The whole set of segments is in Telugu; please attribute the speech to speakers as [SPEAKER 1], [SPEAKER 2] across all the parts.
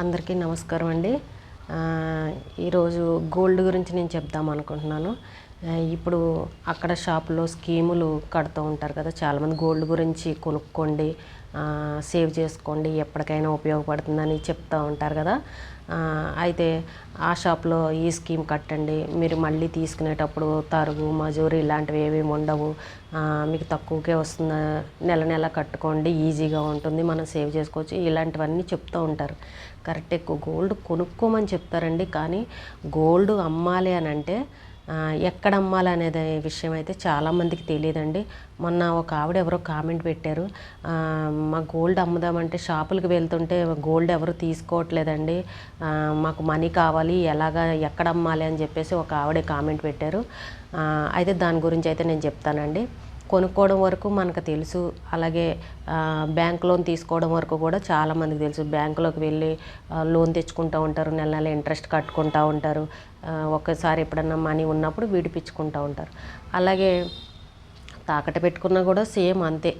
[SPEAKER 1] అందరికీ నమస్కారం అండి. ఈరోజు గోల్డ్ గురించి నేను చెప్దాం అనుకుంటున్నాను. ఇప్పుడు అక్కడ షాపులో స్కీములు కడుతూ ఉంటారు కదా చాలామంది గోల్డ్ గురించి కొనుక్కోండి సేవ్ చేసుకోండి ఎప్పటికైనా ఉపయోగపడుతుందని చెప్తూ ఉంటారు కదా. అయితే ఆ షాప్లో ఈ స్కీమ్ కట్టండి. మీరు మళ్ళీ తీసుకునేటప్పుడు తరుగు మజూరి ఇలాంటివి ఏమీ ఉండవు. మీకు తక్కువకే వస్తుంది. నెల నెల కట్టుకోండి ఈజీగా ఉంటుంది. మనం సేవ్ చేసుకోవచ్చు. ఇలాంటివన్నీ చెప్తూ ఉంటారు. కరెక్ట్ ఎక్కువ గోల్డ్ కొనుక్కోమని చెప్తారండి. కానీ గోల్డ్ అమ్మాలి అని అంటే ఎక్కడ అమ్మాలనేది విషయం అయితే చాలామందికి తెలియదండి మొన్న ఒక ఆవిడ ఎవరో కామెంట్ పెట్టారు. మా గోల్డ్ అమ్ముదామంటే షాపులకు వెళ్తుంటే గోల్డ్ ఎవరు తీసుకోవట్లేదండి. మాకు మనీ కావాలి ఎలాగా ఎక్కడ అమ్మాలి అని చెప్పేసి ఒక ఆవిడ కామెంట్ పెట్టారు. అయితే దాని గురించి అయితే నేను చెప్తానండి. కొనుక్కోవడం వరకు మనకు తెలుసు. అలాగే బ్యాంక్ లోన్ తీసుకోవడం వరకు కూడా చాలామందికి తెలుసు. బ్యాంకులోకి వెళ్ళి లోన్ తెచ్చుకుంటూ ఉంటారు. నెల నెల ఇంట్రెస్ట్ కట్టుకుంటూ ఉంటారు. ఒక్కసారి ఎప్పుడన్నా మనీ ఉన్నప్పుడు విడిపించుకుంటూ ఉంటారు. అలాగే తాకట్టు పెట్టుకున్నా కూడా సేమ్ అంతే.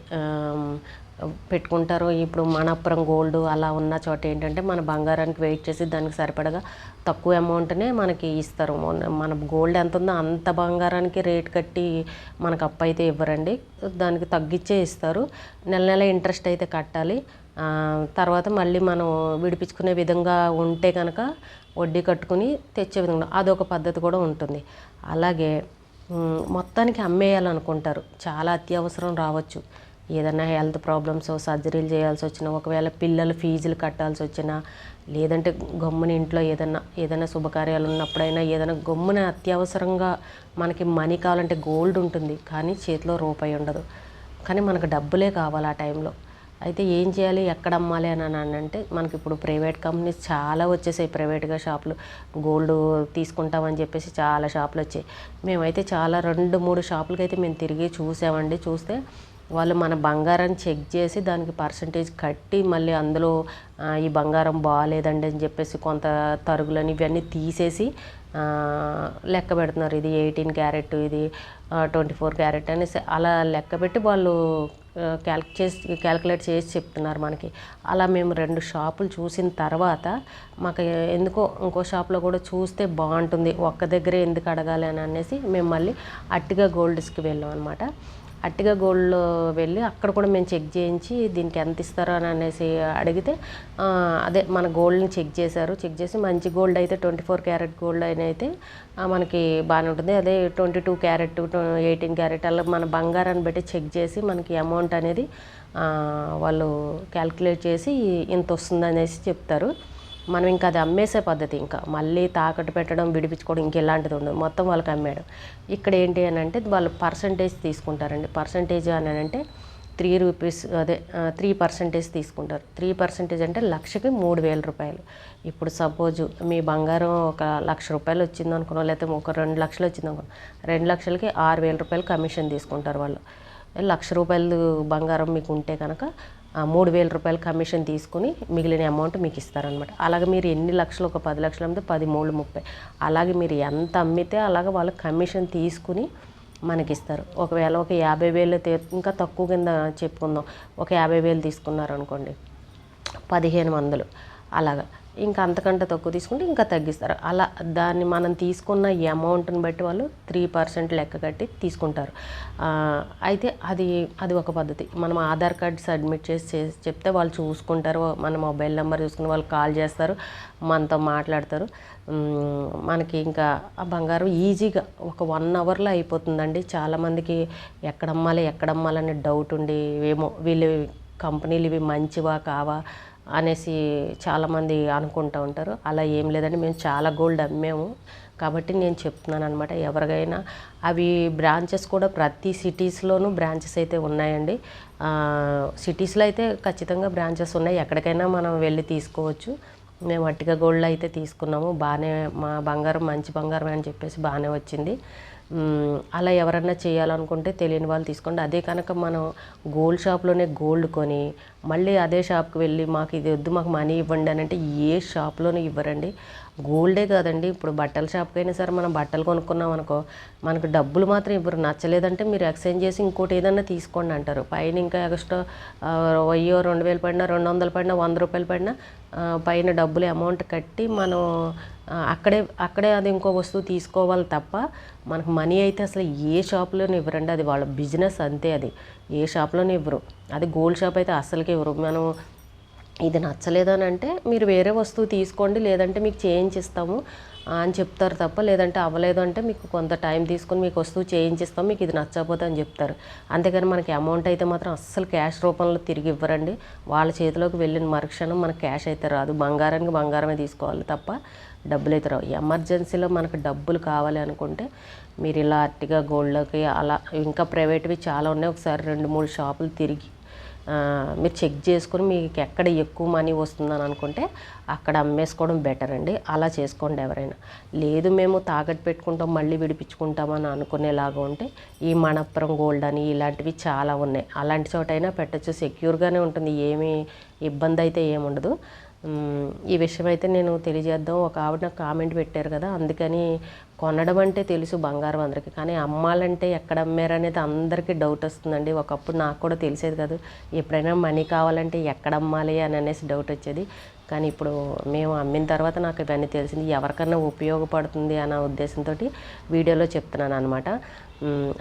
[SPEAKER 1] పెట్టుకుంటారు ఇప్పుడు మనపురం గోల్డ్ అలా ఉన్న చోట ఏంటంటే మన బంగారానికి వెయిట్ చేసి దానికి సరిపడగా తక్కువ అమౌంట్నే మనకి ఇస్తారు. మన గోల్డ్ ఎంత ఉందో అంత బంగారానికి రేట్ కట్టి మనకు అప్పు అయితే ఇవ్వరండి. దానికి తగ్గించే ఇస్తారు. నెల నెల ఇంట్రెస్ట్ అయితే కట్టాలి. తర్వాత మళ్ళీ మనం విడిపించుకునే విధంగా ఉంటే కనుక వడ్డీ కట్టుకుని తెచ్చే విధంగా అదొక పద్ధతి కూడా ఉంటుంది. అలాగే మొత్తానికి అమ్మేయాలనుకుంటారు. చాలా అత్యవసరం రావచ్చు. ఏదైనా హెల్త్ ప్రాబ్లమ్స్ సర్జరీలు చేయాల్సి వచ్చినా ఒకవేళ పిల్లలు ఫీజులు కట్టాల్సి వచ్చినా లేదంటే గమ్మున ఇంట్లో ఏదైనా ఏదైనా శుభకార్యాలు ఉన్నప్పుడైనా ఏదైనా గమ్మున అత్యవసరంగా మనకి మనీ కావాలంటే గోల్డ్ ఉంటుంది కానీ చేతిలో రూపాయి ఉండదు. కానీ మనకు డబ్బులే కావాలి ఆ టైంలో. అయితే ఏం చేయాలి? ఎక్కడ అమ్మాలి అని అంటే మనకి ఇప్పుడు ప్రైవేట్ కంపెనీస్ చాలా వచ్చేసాయి ప్రైవేట్గా షాపులు. గోల్డ్ తీసుకుంటామని చెప్పేసి చాలా షాపులు వచ్చాయి. మేమైతే చాలా రెండు మూడు షాపులకి అయితే మేము తిరిగి చూసామండి. చూస్తే వాళ్ళు మన బంగారాన్ని చెక్ చేసి దానికి పర్సంటేజ్ కట్టి మళ్ళీ అందులో ఈ బంగారం బాగాలేదండి అని చెప్పేసి కొంత తరుగులని ఇవన్నీ తీసేసి లెక్క పెడుతున్నారు. ఇది ఎయిటీన్ క్యారెట్ ఇది ట్వంటీ ఫోర్ క్యారెట్ అనేసి అలా లెక్క పెట్టి వాళ్ళు క్యాల్క్ చేసి క్యాల్కులేట్ చేసి చెప్తున్నారు మనకి. అలా మేము రెండు షాపులు చూసిన తర్వాత మాకు ఎందుకో ఇంకో షాప్లో కూడా చూస్తే బాగుంటుంది. ఒక్క దగ్గరే ఎందుకు అడగాలి అని అనేసి మేము మళ్ళీ అట్టిగా గోల్డ్స్కి వెళ్ళాం అనమాట అట్టిగా గోల్డ్లో వెళ్ళి అక్కడ కూడా మేము చెక్ చేయించి దీనికి ఎంత ఇస్తారో అని అనేసి అడిగితే అదే మన గోల్డ్ని చెక్ చేశారు. చెక్ చేసి మంచి గోల్డ్ అయితే ట్వంటీ ఫోర్ క్యారెట్ గోల్డ్ అయిన అయితే మనకి బాగానే ఉంటుంది. అదే twenty two carat eighteen carat అలా మన బంగారాన్ని బట్టి చెక్ చేసి మనకి అమౌంట్ అనేది వాళ్ళు క్యాల్కులేట్ చేసి ఇంత వస్తుంది అనేసి చెప్తారు. మనం ఇంకా అది అమ్మేసే పద్ధతి ఇంకా మళ్ళీ తాకట్టు పెట్టడం విడిపించుకోవడం ఇంక ఇలాంటిది ఉండదు. మొత్తం వాళ్ళకి అమ్మేయడం. ఇక్కడ ఏంటి అని అంటే వాళ్ళు పర్సంటేజ్ తీసుకుంటారండి. పర్సంటేజ్ అని అంటే త్రీ రూపీస్ అదే త్రీ పర్సెంటేజ్ తీసుకుంటారు. త్రీ పర్సెంటేజ్ అంటే లక్షకి మూడు వేల రూపాయలు. ఇప్పుడు సపోజ్ మీ బంగారం ఒక లక్ష రూపాయలు వచ్చింది అనుకున్నాం లేకపోతే ఒక రెండు లక్షలు వచ్చింది అనుకున్నాం రెండు లక్షలకి ఆరు వేల రూపాయలు కమిషన్ తీసుకుంటారు వాళ్ళు. లక్ష రూపాయలు బంగారం మీకు ఉంటే కనుక మూడు వేల రూపాయలు కమిషన్ తీసుకుని మిగిలిన అమౌంట్ మీకు ఇస్తారనమాట అలాగే మీరు ఎన్ని లక్షలు ఒక పది లక్షలు అమ్మితే పది మూడు ముప్పై. అలాగే మీరు ఎంత అమ్మితే అలాగే వాళ్ళు కమిషన్ తీసుకుని మనకి ఇస్తారు. ఒకవేళ ఒక యాభై వేలు ఇంకా తక్కువ కింద చెప్పుకుందాం. ఒక యాభై వేలు తీసుకున్నారు అనుకోండి పదిహేను వందలు. అలాగా. ఇంకా అంతకంటే తక్కువ తీసుకుంటే ఇంకా తగ్గిస్తారు. అలా దాన్ని మనం తీసుకున్న అమౌంట్ని బట్టి వాళ్ళు త్రీ పర్సెంట్ లెక్క కట్టి తీసుకుంటారు. అయితే అది అది ఒక పద్ధతి. మనం ఆధార్ కార్డ్ సబ్మిట్ చేసి చేసి చెప్తే వాళ్ళు చూసుకుంటారు. మన మొబైల్ నెంబర్ చూసుకుని వాళ్ళు కాల్ చేస్తారు మనతో మాట్లాడతారు. మనకి ఇంకా ఆ బంగారం ఈజీగా ఒక వన్ అవర్లో అయిపోతుందండి. చాలామందికి ఎక్కడ అమ్మాలి ఎక్కడ డౌట్ ఉండి ఏమో వీళ్ళు కంపెనీలు ఇవి మంచివా కావా అనేసి చాలామంది అనుకుంటూ ఉంటారు. అలా ఏం లేదండి. మేము చాలా గోల్డ్ అమ్మాము. కాబట్టి నేను చెప్తున్నాను అనమాట ఎవరికైనా అవి బ్రాంచెస్ కూడా ప్రతి సిటీస్లోనూ బ్రాంచెస్ అయితే ఉన్నాయండి. సిటీస్లో అయితే ఖచ్చితంగా బ్రాంచెస్ ఉన్నాయి. ఎక్కడికైనా మనం వెళ్ళి తీసుకోవచ్చు. మేము అట్టిగా గోల్డ్ అయితే తీసుకున్నాము. బాగానే మా బంగారం మంచి బంగారం అని చెప్పేసి బాగానే వచ్చింది. అలా ఎవరన్నా చేయాలనుకుంటే తెలియని వాళ్ళు తీసుకోండి. అదే కనుక మనం గోల్డ్ షాప్లోనే గోల్డ్ కొని మళ్ళీ అదే షాప్కి వెళ్ళి మాకు ఇది వద్దు మాకు మనీ ఇవ్వండి అని అంటే ఏ షాప్లోనూ ఇవ్వరండి. గోల్డే కాదండి. ఇప్పుడు బట్టల షాప్కైనా సరే మనం బట్టలు కొనుక్కున్నాం అనుకో మనకు డబ్బులు మాత్రం ఇవ్వరు. నచ్చలేదంటే మీరు ఎక్స్చేంజ్ చేసి ఇంకోటి ఏదన్నా తీసుకోండి అంటారు. పైన ఇంకా ఎక్స్ట్రా ఆ, వెయ్యో రెండు వేలు పడినా రెండు వందలు పడినా వంద రూపాయలు పడినా పైన డబ్బులు అమౌంట్ కట్టి మనం అక్కడే అక్కడే అది ఇంకో వస్తువు తీసుకోవాలి తప్ప మనకు మనీ అయితే అసలు ఏ షాప్లోనే ఇవ్వరండి. అది వాళ్ళ బిజినెస్ అంతే అది. ఏ షాప్లోనే ఇవ్వరు. అది గోల్డ్ షాప్ అయితే అస్సలకి ఇవ్వరు మనం ఇది నచ్చలేదు అని అంటే మీరు వేరే వస్తువు తీసుకోండి లేదంటే మీకు చేంజ్ ఇస్తాము అని చెప్తారు తప్ప లేదంటే అవ్వలేదు అంటే మీకు కొంత టైం తీసుకొని మీకు వస్తువు చేయించిస్తాం మీకు ఇది నచ్చకపోతే అని చెప్తారు. అంతేకాని మనకి అమౌంట్ అయితే మాత్రం అస్సలు క్యాష్ రూపంలో తిరిగి ఇవ్వరండి. వాళ్ళ చేతిలోకి వెళ్ళిన మరుక్షణం మనకు క్యాష్ అయితే రాదు. బంగారానికి బంగారమే తీసుకోవాలి తప్ప డబ్బులు అయితే రావు. ఎమర్జెన్సీలో మనకు డబ్బులు కావాలి అనుకుంటే మీరు ఇలా అట్టిగా గోల్డ్లోకి అలా ఇంకా ప్రైవేట్వి చాలా ఉన్నాయి. ఒకసారి రెండు మూడు షాపులు తిరిగి మీరు చెక్ చేసుకుని మీకు ఎక్కడ ఎక్కువ మనీ వస్తుందని అనుకుంటే అక్కడ అమ్మేసుకోవడం బెటర్ అండి. అలా చేసుకోండి ఎవరైనా. లేదు మేము తాకట్టు పెట్టుకుంటాం మళ్ళీ విడిపించుకుంటామని అనుకునేలాగా ఉంటే ఈ మణప్పురం గోల్డ్ అని ఇలాంటివి చాలా ఉన్నాయి. అలాంటి చోటైనా పెట్టచ్చు. సెక్యూర్గానే ఉంటుంది. ఏమీ ఇబ్బంది అయితే ఏముండదు ఈ విషయం అయితే నేను తెలియజేద్దాం. ఒక ఆవిడ నాకు కామెంట్ పెట్టారు కదా అందుకని కొనడం అంటే తెలుసు బంగారం అందరికీ కానీ అమ్మాలంటే ఎక్కడ అమ్మారు అనేది అందరికీ డౌట్ వస్తుందండి. ఒకప్పుడు నాకు కూడా తెలిసేది కాదు ఎప్పుడైనా మనీ కావాలంటే ఎక్కడ అమ్మాలి అని అనేసి డౌట్ వచ్చేది. కానీ ఇప్పుడు మేము అమ్మిన తర్వాత నాకు ఇవన్నీ తెలిసింది ఎవరికన్నా ఉపయోగపడుతుంది అన్న ఉద్దేశంతో వీడియోలో చెప్తున్నాను అనమాట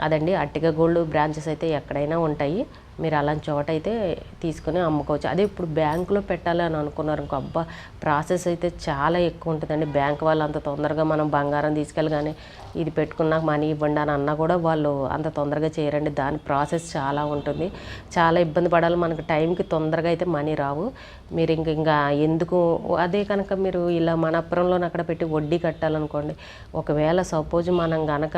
[SPEAKER 1] అదండి అట్టిక గోల్డ్ బ్రాంచెస్ అయితే ఎక్కడైనా ఉంటాయి. మీరు అలాంటి చోట అయితే తీసుకుని అమ్ముకోవచ్చు. అదే ఇప్పుడు బ్యాంకులో పెట్టాలి అని అనుకున్నారు ఇంకో అబ్బా ప్రాసెస్ అయితే చాలా ఎక్కువ ఉంటుందండి. బ్యాంక్ వాళ్ళు అంత తొందరగా మనం బంగారం తీసుకెళ్ళగానే ఇది పెట్టుకున్నాక మనీ ఇవ్వండి అని అన్నా కూడా వాళ్ళు అంత తొందరగా చేయరండి. దాని ప్రాసెస్ చాలా ఉంటుంది. చాలా ఇబ్బంది పడాలి. మనకు టైంకి తొందరగా అయితే మనీ రావు. మీరు ఇంక ఇంకా ఎందుకు? అదే కనుక మీరు ఇలా మనపురంలోనే అక్కడ పెట్టి వడ్డీ కట్టాలనుకోండి ఒకవేళ సపోజ్ మనం గనక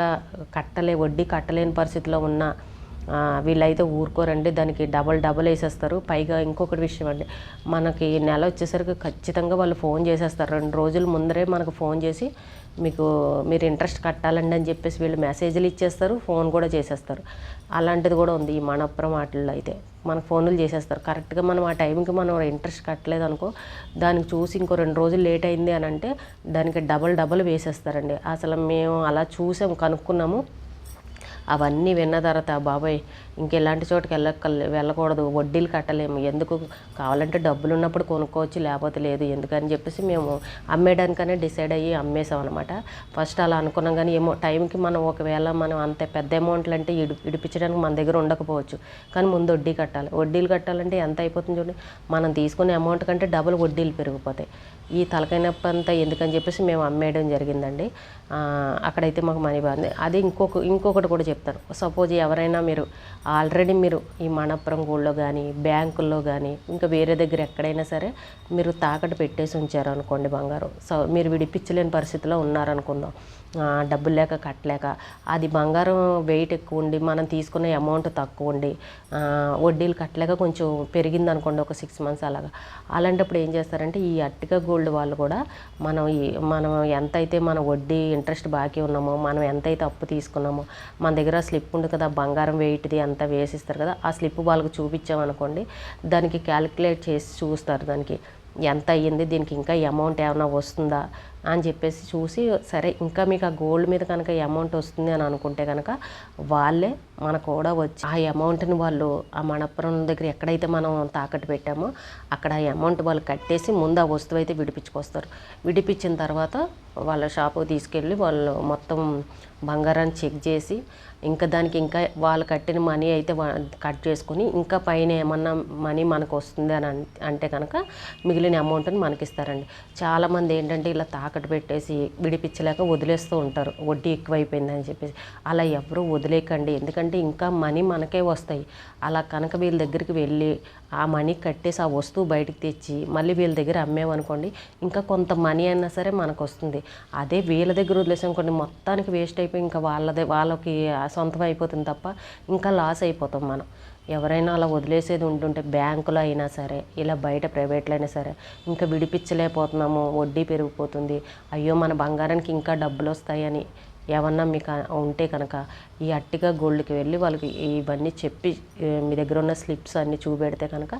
[SPEAKER 1] కట్టలే వడ్డీ కట్టలేని పరిస్థితిలో ఉన్నా వీళ్ళైతే ఊరుకోరండి దానికి డబల్ డబల్ వేసేస్తారు. పైగా ఇంకొకటి విషయం అండి మనకి నెల వచ్చేసరికి ఖచ్చితంగా వాళ్ళు ఫోన్ చేసేస్తారు. రెండు రోజుల ముందరే మనకు ఫోన్ చేసి మీకు మీరు ఇంట్రెస్ట్ కట్టాలండి అని చెప్పేసి వీళ్ళు మెసేజ్లు ఇచ్చేస్తారు ఫోన్ కూడా చేసేస్తారు. అలాంటిది కూడా ఉంది ఈ మనపురం వాటిల్లో అయితే. మన ఫోన్లు చేసేస్తారు. కరెక్ట్గా మనం ఆ టైంకి మనం ఇంట్రెస్ట్ కట్టలేదు అనుకో దానికి చూసి ఇంకో రెండు రోజులు లేట్ అయింది అని అంటే దానికి డబల్ డబల్ వేసేస్తారండి. అసలు మేము అలా చూసాం కనుక్కున్నాము. అవన్నీ విన్న తర్వాత బాబాయ్ ఇంకెలాంటి చోటుకి వెళ్ళక వెళ్ళకూడదు వడ్డీలు కట్టలేము. ఎందుకు? కావాలంటే డబ్బులు ఉన్నప్పుడు కొనుక్కోవచ్చు లేకపోతే లేదు. ఎందుకని చెప్పేసి మేము అమ్మేయడానికనే డిసైడ్ అయ్యి అమ్మేసాం అనమాట ఫస్ట్ అలా అనుకున్నాం కానీ ఏమో టైంకి మనం ఒకవేళ మనం అంత పెద్ద అమౌంట్లు అంటే ఇడి ఇడిపించడానికి మన దగ్గర ఉండకపోవచ్చు. కానీ ముందు వడ్డీ కట్టాలి. వడ్డీలు కట్టాలంటే ఎంత అయిపోతుంది చూడండి. మనం తీసుకునే అమౌంట్ కంటే డబుల్ వడ్డీలు పెరిగిపోతాయి. ఈ తలకాయ నొప్పి అంతా ఎందుకని చెప్పేసి మేము అమ్మేయడం జరిగిందండి. అక్కడైతే మాకు మనీ బాగుంది అది ఇంకొక ఇంకొకటి కూడా చెప్తాను. సపోజ్ ఎవరైనా మీరు ఆల్రెడీ మీరు ఈ మణపురం గూళ్ళో కానీ బ్యాంకుల్లో కానీ ఇంకా వేరే దగ్గర ఎక్కడైనా సరే మీరు తాకట్టు పెట్టేసి ఉంచారు అనుకోండి బంగారం. సో మీరు విడిపించలేని పరిస్థితిలో ఉన్నారనుకుందాం. డబ్బులు లేక కట్టలేక అది బంగారం వెయిట్ ఎక్కువ ఉండి మనం తీసుకునే అమౌంట్ తక్కువ ఉండి వడ్డీలు కట్టలేక కొంచెం పెరిగింది అనుకోండి ఒక సిక్స్ మంత్స్ అలాగా. అలాంటప్పుడు ఏం చేస్తారంటే ఈ అట్టిక గోల్డ్ వాళ్ళు కూడా మనం మనం ఎంతైతే మన వడ్డీ ఇంట్రెస్ట్ బాకీ ఉన్నామో మనం ఎంతైతే అప్పు తీసుకున్నామో మన దగ్గర స్లిప్ ఉంది కదా బంగారం వెయిట్ది అంత వేసిస్తారు కదా ఆ స్లిప్ వాళ్ళకి చూపించామనుకోండి దానికి క్యాలిక్యులేట్ చేసి చూస్తారు దానికి. ఎంత అయ్యింది దీనికి ఇంకా అమౌంట్ ఏమైనా వస్తుందా అని చెప్పేసి చూసి సరే ఇంకా మీకు ఆ గోల్డ్ మీద కనుక అమౌంట్ వస్తుంది అని అనుకుంటే కనుక వాళ్ళే మనకు కూడా వచ్చి ఆ అమౌంట్ని వాళ్ళు ఆ మణపురం దగ్గర ఎక్కడైతే మనం తాకట్టు పెట్టామో అక్కడ ఆ అమౌంట్ వాళ్ళు కట్టేసి ముందు ఆ వస్తువు అయితే విడిపించుకొస్తారు. విడిపించిన తర్వాత వాళ్ళ షాపుకి తీసుకెళ్ళి వాళ్ళు మొత్తం బంగారాన్ని చెక్ చేసి ఇంకా దానికి ఇంకా వాళ్ళు కట్టిన మనీ అయితే కట్ చేసుకుని ఇంకా పైన ఏమన్నా మనీ మనకు వస్తుంది అని అంటే కనుక మిగిలిన అమౌంట్ని మనకి ఇస్తారండి చాలామంది ఏంటంటే ఇలా తాకట్టు పెట్టేసి విడిపించలేక వదిలేస్తూ ఉంటారు. వడ్డీ ఎక్కువైపోయిందని చెప్పేసి. అలా ఎవరూ వదిలేకండి. ఎందుకంటే ఇంకా మనీ మనకే వస్తాయి. అలా కనుక వీళ్ళ దగ్గరికి వెళ్ళి ఆ మనీ కట్టేసి ఆ వస్తువు బయటకు తెచ్చి మళ్ళీ వీళ్ళ దగ్గర అమ్మేమనుకోండి ఇంకా కొంత మనీ అయినా సరే మనకు వస్తుంది అదే వీళ్ళ దగ్గర వదిలేసాం కొన్ని మొత్తానికి వేస్ట్ అయిపోయి ఇంకా వాళ్ళదే వాళ్ళకి సొంతం అయిపోతుంది తప్ప ఇంకా లాస్ అయిపోతాం మనం. ఎవరైనా అలా వదిలేసేది ఉంటుంటే బ్యాంకులో అయినా సరే ఇలా బయట ప్రైవేట్లో అయినా సరే ఇంకా విడిపించలేకపోతున్నాము వడ్డీ పెరిగిపోతుంది. అయ్యో మన బంగారానికి ఇంకా డబ్బులు వస్తాయని ఏమన్నా మీకు ఉంటే కనుక ఈ అట్టిగా గోల్డ్కి వెళ్ళి వాళ్ళకి ఇవన్నీ చెప్పి మీ దగ్గర ఉన్న స్లిప్స్ అన్నీ చూపెడితే కనుక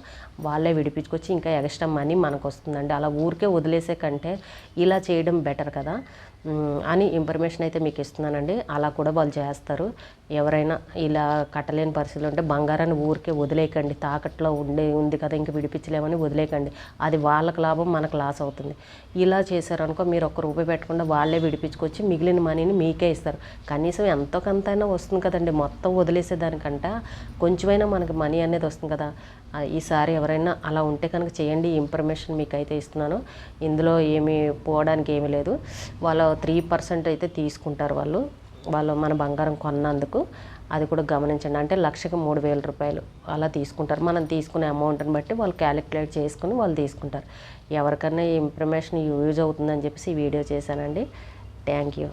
[SPEAKER 1] వాళ్ళే విడిపించుకొచ్చి ఇంకా ఎక్స్ట్రా మనీ మనకు వస్తుందండి అలా ఊరికే వదిలేసే కంటే ఇలా చేయడం బెటర్ కదా. అని ఇన్ఫర్మేషన్ అయితే మీకు ఇస్తున్నానండి. అలా కూడా వాళ్ళు చేస్తారు. ఎవరైనా ఇలా కట్టలేని పరిస్థితులు ఉంటే బంగారాన్ని ఊరికే వదిలేయకండి. తాకట్లో ఉండే ఉంది కదా ఇంక విడిపించలేమని వదిలేయకండి. అది వాళ్ళకి లాభం మనకు లాస్ అవుతుంది. ఇలా చేశారనుకో మీరు ఒక్క రూపాయి పెట్టకుండా వాళ్ళే విడిపించుకొచ్చి మిగిలిన మనీని మీకే ఇస్తారు. కనీసం ఎంతో కొంతైనా వస్తుంది కదండి. మొత్తం వదిలేసేదానికంట కొంచెమైనా మనకి మనీ అనేది వస్తుంది కదా. ఈసారి ఎవరైనా అలా ఉంటే కనుక చేయండి. ఇన్ఫర్మేషన్ మీకు అయితే ఇస్తున్నాను. ఇందులో ఏమీ పోవడానికి ఏమీ లేదు. వాళ్ళు త్రీ పర్సెంట్ అయితే తీసుకుంటారు వాళ్ళు. వాళ్ళు మన బంగారం కొన్నందుకు అది కూడా గమనించండి. అంటే లక్షకు మూడు వేల రూపాయలు అలా తీసుకుంటారు. మనం తీసుకునే అమౌంట్ని బట్టి వాళ్ళు క్యాలిక్యులేట్ చేసుకుని వాళ్ళు తీసుకుంటారు. ఎవరికైనా ఈ ఇన్ఫర్మేషన్ యూజ్ అవుతుందని చెప్పేసి ఈ వీడియో చేశానండి. Thank you.